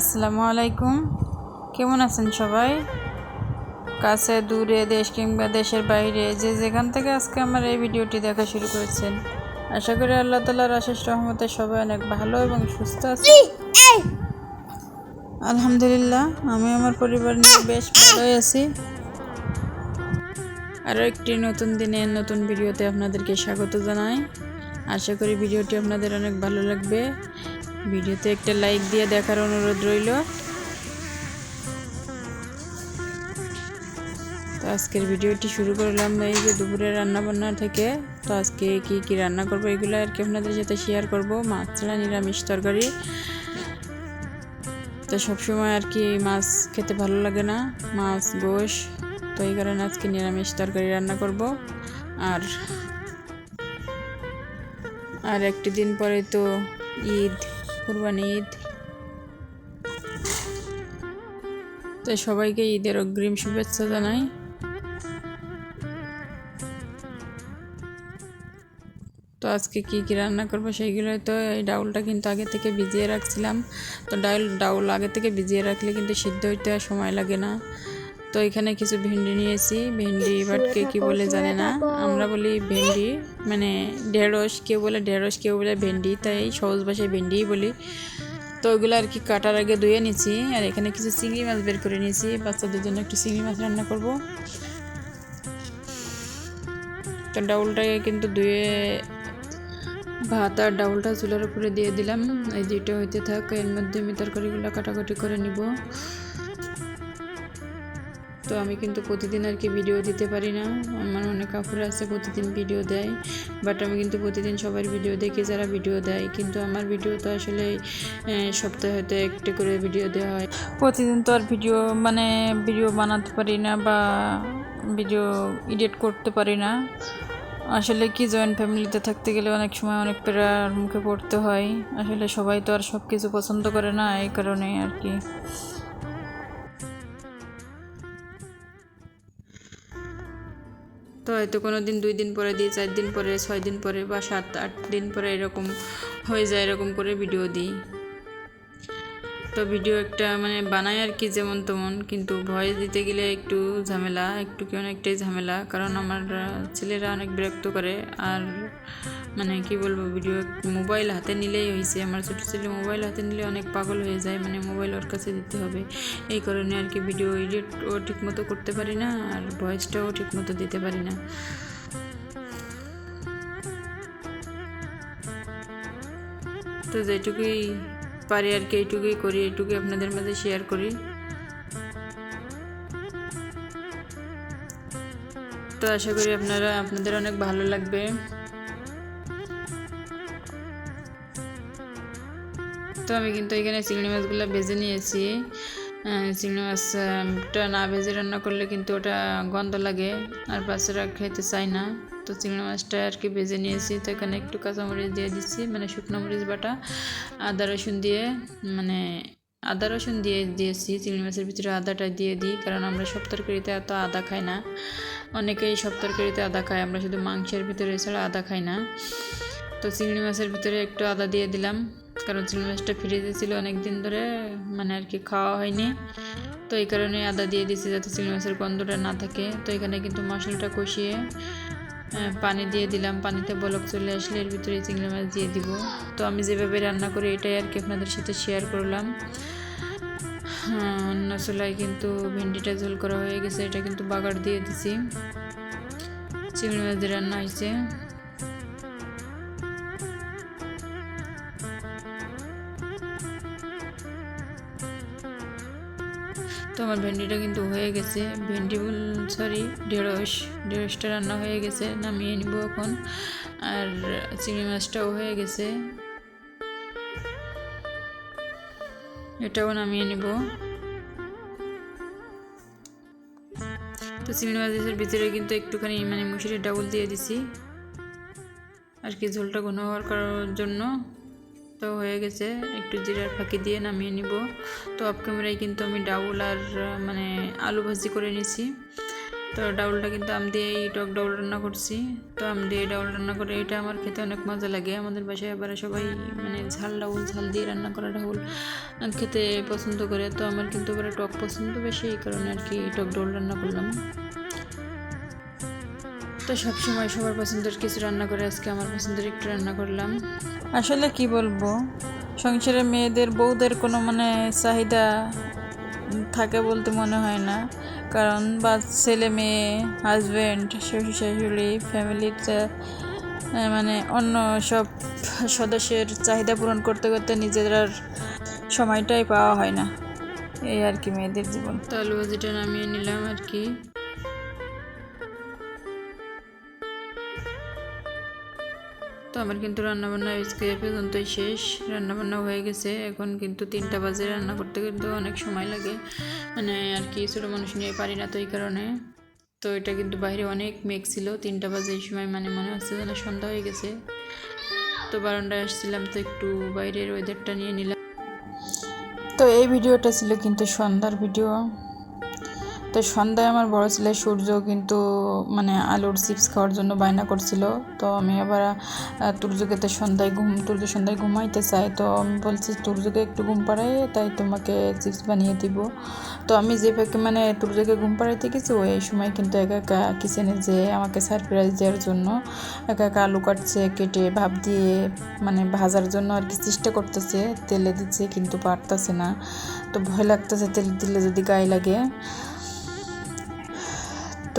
আসসালামু আলাইকুম। কেমন আছেন সবাই? কাছে, দূরে দেশ কিংবা দেশের বাইরে যে যেখান থেকে আজকে আমার এই ভিডিওটি দেখা শুরু করেছেন, আশা করি আল্লাহ তালার আশিস রহমতে সবাই অনেক ভালো এবং সুস্থ আছে আলহামদুলিল্লাহ, আমি আমার পরিবার নিয়ে বেশ ভালোই আছি। আরও একটি নতুন দিনে, নতুন ভিডিওতে আপনাদেরকে স্বাগত জানাই। আশা করি ভিডিওটি আপনাদের অনেক ভালো লাগবে। ভিডিওতে একটা লাইক দিয়ে দেখার অনুরোধ রইল। তো আজকের ভিডিওটি শুরু করলাম এই যে দুপুরে রান্না বান্না থেকে। তো আজকে কি কি রান্না করব এগুলো আর কি আপনাদের সাথে শেয়ার করব। মাছ ছাড়া নিরামিষ তরকারি। তো সবসময় আর কি মাছ খেতে ভালো লাগে না, মাছ, গোশ। তো এই কারণে আজকে নিরামিষ তরকারি রান্না করব। আর আর একটি দিন পরে তো ঈদ। কুরবানি ঈদ। তো সবাইকে ঈদের অগ্রিম শুভেচ্ছা জানাই। তো আজকে কি কি রান্না করব সেইগুলো তো এই ডাউলটা কিন্তু আগে থেকে ভিজিয়ে রাখছিলাম। তো ডাউল ডাউল আগে থেকে ভিজিয়ে রাখলে কিন্তু সিদ্ধ হইতে সময় লাগে না। তো এখানে কিছু ভেন্ডি নিয়েছি। ভেন্ডি বাট কে কী বলে জানে না। আমরা বলি ভেন্ডি মানে ঢেঁড়স, কেউ বলে ঢেঁড়স, কেউ বলে ভেন্ডি, তাই সহজ ভাষায় ভেন্ডিই বলি। তো ওইগুলো আর কি কাটার আগে ধুয়ে নিয়েছি আর এখানে কিছু চিংড়ি মাছ বের করে নিয়েছি। বাচ্চাদের জন্য একটু চিংড়ি মাছ রান্না করব। তো ডাউলটাকে কিন্তু ধুয়ে ভাত আর ডাউলটা চুলার উপরে দিয়ে দিলাম। এই দুইটা হইতে থাক, এর মধ্যে আমি তরকারিগুলো কাটাকাটি করে নিব। তো আমি কিন্তু প্রতিদিন আর কি ভিডিও দিতে পারি না। আমার অনেক কাপড় আছে, প্রতিদিন ভিডিও দেয়। বাট আমি কিন্তু প্রতিদিন সবার ভিডিও দেখি, যারা ভিডিও দেয়। কিন্তু আমার ভিডিও তো আসলে সপ্তাহে হয়তো একটি করে ভিডিও দেওয়া হয়। প্রতিদিন তো আর ভিডিও মানে ভিডিও বানাতে পারি না বা ভিডিও এডিট করতে পারি না। আসলে কি জয়েন্ট ফ্যামিলিতে থাকতে গেলে অনেক সময় অনেক প্রেরার মুখে পড়তে হয়। আসলে সবাই তো আর সব কিছু পছন্দ করে না, এই কারণে আর কি। তো হয়তো কোনো দিন দুই দিন পরে দিই, চার দিন পরে, ছয় দিন পরে বা সাত, আট দিন পরে এরকম হয়ে যায়, এরকম করে ভিডিও দিই। তো ভিডিও একটা মানে বানাই আর কি যেমন তেমন, কিন্তু ভয়েস দিতে গেলে একটু ঝামেলা, একটু কি অনেকটাই ঝামেলা। কারণ আমার ছেলেরা অনেক বিরক্ত করে, আর মানে কি বলব ভিডিও মোবাইল হাতে নিলেই হয়েছে আমার ছোটো ছেলে মোবাইল হাতে নিলে অনেক পাগল হয়ে যায় মানে মোবাইল ওর কাছে দিতে হবে। এই কারণে আর কি ভিডিও এডিটও ঠিকমতো করতে পারি না, আর ভয়েসটাও ঠিকমতো দিতে পারি না। তো যেটুকুই পারি আর কি, এইটুকুই করি, এইটুকুই আপনাদের মাঝে শেয়ার করি। তো আশা করি আপনারা, আপনাদের অনেক ভালো লাগবে। তো আমি কিন্তু এখানে চিংড়ি মাছগুলো ভেজে নিয়েছি। চিংড়ি মাছটা না ভেজে রান্না করলে কিন্তু ওটা গন্ধ লাগে, আর বাচ্চারা খেতে চায় না। তো চিংড়ি মাছটা আর কি ভেজে নিয়েছি। তো এখানে একটু কাঁচামরিচ দিয়ে দিচ্ছি মানে শুকনো মরিচ বাটা, আদা রসুন দিয়ে মানে আদা রসুন দিয়ে দিয়েছি। চিংড়ি মাছের ভিতরে আদাটা দিয়ে দিই, কারণ আমরা সব তরকারিতে এত আদা খাই না। অনেকেই সব তরকারিতে আদা খায়, আমরা শুধু মাংসের ভিতরে এছাড়া আদা খাই না। তো চিংড়ি মাছের ভিতরে একটু আদা দিয়ে দিলাম। কারণ চিংড়ি মাছটা ফ্রিজে ছিল অনেক দিন ধরে মানে আর কি খাওয়া হয়নি। তো এই কারণে আদা দিয়ে দিয়েছি যাতে চিংড়ি মাছের গন্ধটা না থাকে। তো এখানে কিন্তু মশলাটা কষিয়ে পানি দিয়ে দিলাম। পানিতে বলক চলে আসলে এর ভিতরে চিংড়ি মাছ দিয়ে দিব। তো আমি যেভাবে রান্না করি, এটাই আর কি আপনাদের সাথে শেয়ার করলাম। অন্য চুলায় কিন্তু ভেন্ডিটা ঝোল করা হয়ে গেছে। এটা কিন্তু বাগার দিয়ে দিছি। চিংড়ি মাছ দিয়ে রান্না হয়েছে। তো আমার ভেন্ডিটা কিন্তু হয়ে গেছে। ভেন্ডি সরি ঢেঁড়স, ঢেঁড়সটা রান্না হয়ে গেছে, নামিয়ে নিব এখন। আর চিংড়ি মাছটাও হয়ে গেছে। এটাও নামিয়ে নিব। তো চিংড়ি মাছের ভিতরে কিন্তু একটুখানি মানে মুসুরির ডাউল দিয়ে দিছি। আর কি ঝোলটা ঘন হওয়ার জন্য তো হয়ে গেছে। একটু জিরার ফাঁকি দিয়ে নামিয়ে নিব। তো অফ ক্যামেরায় কিন্তু আমি ডাউল আর মানে আলু ভাজি করে নিছি। তো ডাউলটা কিন্তু আম দিয়ে এই টক ডাউল রান্না করছি। তো আম দিয়ে ডাউল রান্না করে এটা আমার খেতে অনেক মজা লাগে। আমাদের বাসায় আবার সবাই মানে ঝাল ডাউল, ঝাল দিয়ে রান্না করা ডাউল খেতে পছন্দ করে। তো আমার কিন্তু এবারে টক পছন্দ বেশি, এই কারণে আর কি টক ডাউল রান্না করলাম। তো সবসময় সবার পছন্দের কিছু রান্না করে আজকে আমার পছন্দের একটু রান্না করলাম। আসলে কি বলব? সংসারে মেয়েদের বউদের কোনো মানে চাহিদা থাকে বলতে মনে হয় না। কারণ বা ছেলে মেয়ে হাজব্যান্ড শ্বশুর শাশুড়ি ফ্যামিলিতে মানে অন্য সব সদস্যের চাহিদা পূরণ করতে করতে নিজেদের আর সময়টাই পাওয়া হয় না। এই আর কি মেয়েদের জীবন। তো আলু ভাজিটা নামিয়ে নিলাম আর কি। আমার কিন্তু রান্নাবান্না আজকে পর্যন্তই শেষ। রান্নাবান্না হয়ে গেছে। এখন কিন্তু তিনটা বাজে। রান্না করতে কিন্তু অনেক সময় লাগে। মানে আর কি ছোটো মানুষ নিয়ে পারি না তো এই কারণে। তো এটা কিন্তু বাইরে অনেক মেঘ ছিল। তিনটা বাজে এই সময় মানে মনে হচ্ছে যেন সন্ধ্যা হয়ে গেছে। তো বারান্দায় আসছিলাম তো একটু বাইরের ওয়েদারটা নিয়ে নিলাম। তো এই ভিডিওটা ছিল কিন্তু সন্ধ্যার ভিডিও। তো সন্ধ্যায় আমার বড় ছেলে সূর্য কিন্তু মানে আলুর চিপস খাওয়ার জন্য বায়না করছিল। তো আমি আবার তুর্যকে তো সন্ধ্যায় ঘুম, তুর্য সন্ধ্যায় ঘুমাইতে চাই তো আমি বলছি, তুর্যকে একটু ঘুম পাড়াই, তাই তোমাকে চিপস বানিয়ে দিব। তো আমি যে মানে তুর্যকে ঘুম পাড়াইতে গেছি, ওই সময় কিন্তু একা একা কিচেনে যে আমাকে সারপ্রাইজ দেওয়ার জন্য একা একা আলু কাটছে, কেটে ভাব দিয়ে মানে ভাজার জন্য আর কি চেষ্টা করতেছে। তেলে দিচ্ছে কিন্তু পারতেছে না। তো ভয় লাগতেছে তেল দিলে যদি গায়ে লাগে।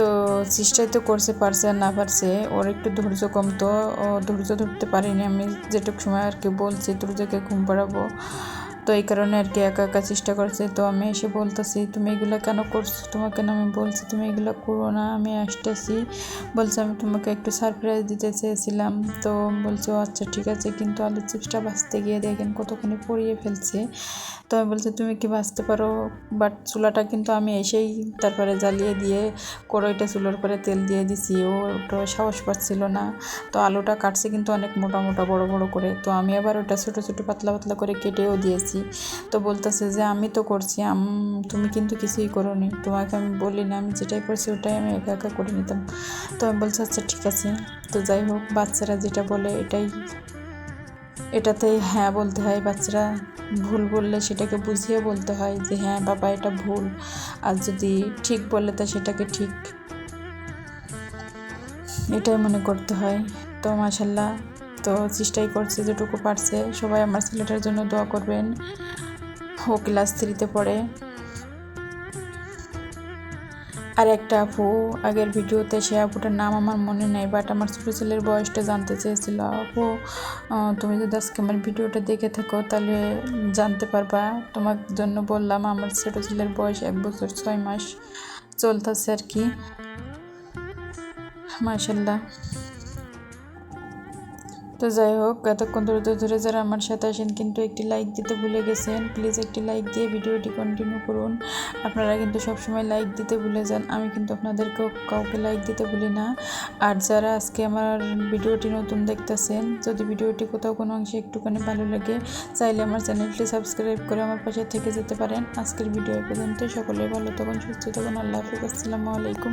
তো চেষ্টাই তো করছে, পারছে আর না পারছে, ওর একটু ধৈর্য কম তো ও ধৈর্য ধরতে পারিনি, আমি যেটুক সময় আর কি বলছি, ধৈর্যকে ঘুম পাড়াবো। তো এই কারণে আর কি একা একা চেষ্টা করছে। তো আমি এসে বলতেছি, তুমি এগুলো কেন করছ? তোমাকে না আমি বলছি, তুমি এগুলো করো না। আমি আসতেছি। বলছে, আমি তোমাকে একটু সারপ্রাইজ দিতে চেয়েছিলাম। তো বলছে আচ্ছা ঠিক আছে। কিন্তু আলু চিপসটা বাঁচতে গিয়ে দেখেন কতক্ষণে পরিয়ে ফেলছে। তো আমি বলছি, তুমি কি বাঁচতে পারো? বাট চুলাটা কিন্তু আমি এসেই তারপরে জ্বালিয়ে দিয়ে কড়াইটা চুলোর পরে তেল দিয়ে দিছি। ও ওটা সাহস পাচ্ছিল না। তো আলুটা কাটছে কিন্তু অনেক মোটা মোটা, বড় বড় করে। তো আমি আবার ওটা ছোটো ছোটো পাতলা পাতলা করে কেটেও দিয়েছি। তো বলতেছে যে, আমি তো করছি তুমি কিন্তু কিছুই করো নি তোমাকে আমি বলি না, আমি যেটাই করছি ওটাই আমি একা একা করে নিতাম। তো আমি বলছি আচ্ছা ঠিক আছে। তো যাই হোক, বাচ্চারা যেটা বলে এটাই। এটাতেই হ্যাঁ বলতে হয়, বাচ্চারা ভুল বললে সেটাকে বুঝিয়ে বলতে হয় যে হ্যাঁ বাবা, এটা ভুল। আর যদি ঠিক বললে তা সেটাকে ঠিক। এটাই মনে করতে হয়। তো মাসাল্লাহ তো চেষ্টাই করছে যেটুকু পারছে। সবাই আমার ছেলেটার জন্য দোয়া করবেন। ও ক্লাস থ্রিতে পড়ে। আর একটা আপু, আগের ভিডিওতে সে আপুটার নাম আমার মনে নেই বাট আমার ছোটো ছেলের বয়সটা জানতে চেয়েছিল। আপু তুমি যদি আজকে আমার ভিডিওটা দেখে থাকো, তাহলে জানতে পারবা। তোমার জন্য বললাম, আমার ছোটো ছেলের বয়স এক বছর ছয় মাস। চলতেছে আর কি। মাসাল্লাহ তো যাই হোক, এতক্ষণ ধরে ধরে যারা আমার সাথে আসেন কিন্তু একটি লাইক দিতে ভুলে গেছেন প্লিজ একটি লাইক দিয়ে ভিডিওটি কন্টিনিউ করুন। আপনারা কিন্তু সবসময় লাইক দিতে ভুলে যান, আমি কিন্তু আপনাদেরকেও কাউকে লাইক দিতে ভুলি না। আর যারা আজকে আমার ভিডিওটি নতুন দেখতেছেন, যদি ভিডিওটি কোথাও কোনো অংশে একটুখানি ভালো লাগে, চাইলে আমার চ্যানেলটি সাবস্ক্রাইব করে আমার পাশে থেকে যেতে পারেন। আজকের ভিডিও পর্যন্ত সকলে ভালো তখন সুস্থ তখন আল্লাহ হাফিজ, আসসালামু আলাইকুম।